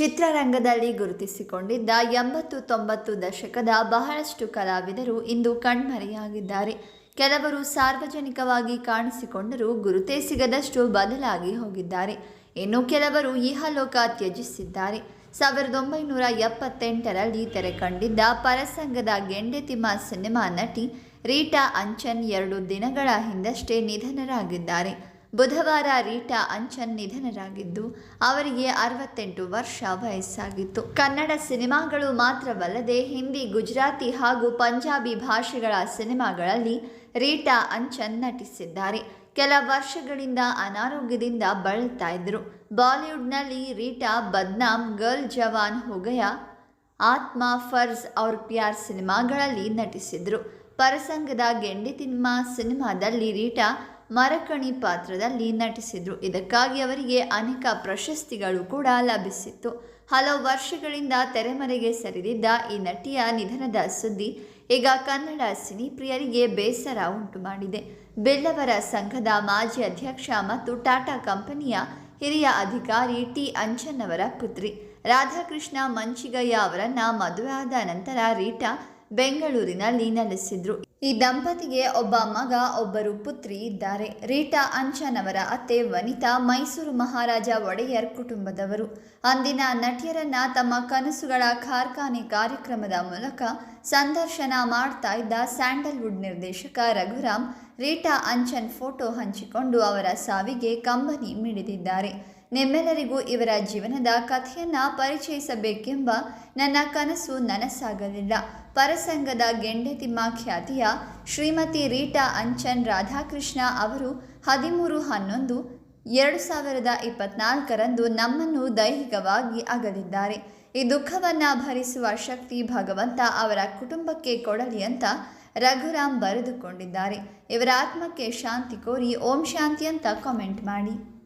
ಚಿತ್ರರಂಗದಲ್ಲಿ ಗುರುತಿಸಿಕೊಂಡಿದ್ದ ಎಂಬತ್ತು ತೊಂಬತ್ತು ದಶಕದ ಬಹಳಷ್ಟು ಕಲಾವಿದರು ಇಂದು ಕಣ್ಮರೆಯಾಗಿದ್ದಾರೆ. ಕೆಲವರು ಸಾರ್ವಜನಿಕವಾಗಿ ಕಾಣಿಸಿಕೊಂಡರೂ ಗುರುತೇ ಸಿಗದಷ್ಟು ಬದಲಾಗಿ ಹೋಗಿದ್ದಾರೆ. ಇನ್ನು ಕೆಲವರು ಇಹಲೋಕ ತ್ಯಜಿಸಿದ್ದಾರೆ. ಸಾವಿರದ ಒಂಬೈನೂರ ಎಪ್ಪತ್ತೆಂಟರಲ್ಲಿ ತೆರೆ ಕಂಡಿದ್ದ ಪರಸಂಗದ ಗೆಂಡೆತಿಮ್ಮ ಸಿನಿಮಾ ನಟಿ ರೀಟಾ ಅಂಚನ್ ಎರಡು ದಿನಗಳ ಹಿಂದಷ್ಟೇ ನಿಧನರಾಗಿದ್ದಾರೆ. ಬುಧವಾರ ರೀಟಾ ಅಂಚನ್ ನಿಧನರಾಗಿದ್ದು, ಅವರಿಗೆ ಅರವತ್ತೆಂಟು ವರ್ಷ ವಯಸ್ಸಾಗಿತ್ತು. ಕನ್ನಡ ಸಿನಿಮಾಗಳು ಮಾತ್ರವಲ್ಲದೆ, ಹಿಂದಿ, ಗುಜರಾತಿ ಹಾಗೂ ಪಂಜಾಬಿ ಭಾಷೆಗಳ ಸಿನಿಮಾಗಳಲ್ಲಿ ರೀಟಾ ಅಂಚನ್ ನಟಿಸಿದ್ದಾರೆ. ಕೆಲ ವರ್ಷಗಳಿಂದ ಅನಾರೋಗ್ಯದಿಂದ ಬಳಲ್ತಾ ಇದ್ರು ಬಾಲಿವುಡ್ನಲ್ಲಿ ರೀಟಾ ಬದ್ನಾಮ್ ಗರ್ಲ್ ಜವಾನ್ ಹೋಗಯ ಆತ್ಮ ಫರ್ಜ್ ಔರ್ ಪ್ಯಾರ್ ಸಿನಿಮಾಗಳಲ್ಲಿ ನಟಿಸಿದ್ರು. ಪರಸಂಗದ ಗೆಂಡಿ ತಿಮ್ಮ ಸಿನಿಮಾದಲ್ಲಿ ರೀಟಾ ಮರಕಣಿ ಪಾತ್ರದಲ್ಲಿ ನಟಿಸಿದ್ರು. ಇದಕ್ಕಾಗಿ ಅವರಿಗೆ ಅನೇಕ ಪ್ರಶಸ್ತಿಗಳು ಕೂಡ ಲಭಿಸಿತ್ತು. ಹಲವು ವರ್ಷಗಳಿಂದ ತೆರೆಮರೆಗೆ ಸರಿದಿದ್ದ ಈ ನಟಿಯ ನಿಧನದ ಸುದ್ದಿ ಈಗ ಕನ್ನಡ ಸಿನಿ ಪ್ರಿಯರಿಗೆ ಬೇಸರ ಉಂಟು ಮಾಡಿದೆ. ಬೆಲ್ಲವರ ಸಂಘದ ಮಾಜಿ ಅಧ್ಯಕ್ಷ ಮತ್ತು ಟಾಟಾ ಕಂಪನಿಯ ಹಿರಿಯ ಅಧಿಕಾರಿ ಟಿ. ಅಂಚನ್ ಅವರ ಪುತ್ರಿ ರಾಧಾಕೃಷ್ಣ ಮಂಚಿಗಯ್ಯ ಅವರನ್ನ ಮದುವೆಯಾದ ನಂತರ ರೀಟಾ ಬೆಂಗಳೂರಿನಲ್ಲಿ ನೆಲೆಸಿದ್ರು ಈ ದಂಪತಿಗೆ ಒಬ್ಬ ಮಗ, ಒಬ್ಬರು ಪುತ್ರಿ ಇದ್ದಾರೆ. ರೀಟಾ ಅಂಚನ್ ಅವರ ಅತ್ತೆ ವನಿತಾ, ಮೈಸೂರು ಮಹಾರಾಜ ಒಡೆಯರ್ ಕುಟುಂಬದವರು. ಅಂದಿನ ನಟಿಯರನ್ನ ತಮ್ಮ ಕನಸುಗಳ ಕಾರ್ಖಾನೆ ಕಾರ್ಯಕ್ರಮದ ಮೂಲಕ ಸಂದರ್ಶನ ಮಾಡ್ತಾ ಇದ್ದ ಸ್ಯಾಂಡಲ್ವುಡ್ ನಿರ್ದೇಶಕ ರಘುರಾಮ್, ರೀಟಾ ಅಂಚನ್ ಫೋಟೋ ಹಂಚಿಕೊಂಡು ಅವರ ಸಾವಿಗೆ ಕಂಬನಿ ಮಿಡಿದಿದ್ದಾರೆ. ನಿಮ್ಮೆಲ್ಲರಿಗೂ ಇವರ ಜೀವನದ ಕಥೆಯನ್ನ ಪರಿಚಯಿಸಬೇಕೆಂಬ ನನ್ನ ಕನಸು ನನಸಾಗಲಿಲ್ಲ. ಪರಸಂಗದ ಗೆಂಡೆತಿಮ್ಮ ಖ್ಯಾತಿಯ ಶ್ರೀಮತಿ ರೀಟಾ ಅಂಚನ್ ರಾಧಾಕೃಷ್ಣ ಅವರು ಹದಿಮೂರು ಹನ್ನೊಂದು, ಎರಡು ಸಾವಿರದ ಇಪ್ಪತ್ನಾಲ್ಕರಂದು ನಮ್ಮನ್ನು ದೈಹಿಕವಾಗಿ ಅಗಲಿದ್ದಾರೆ. ಈ ದುಃಖವನ್ನು ಭರಿಸುವ ಶಕ್ತಿ ಭಗವಂತ ಅವರ ಕುಟುಂಬಕ್ಕೆ ಕೊಡಲಿ ಅಂತ ರಘುರಾಮ್ ಬರೆದುಕೊಂಡಿದ್ದಾರೆ. ಇವರ ಆತ್ಮಕ್ಕೆ ಶಾಂತಿ ಕೋರಿ ಓಂ ಶಾಂತಿ ಅಂತ ಕಾಮೆಂಟ್ ಮಾಡಿ.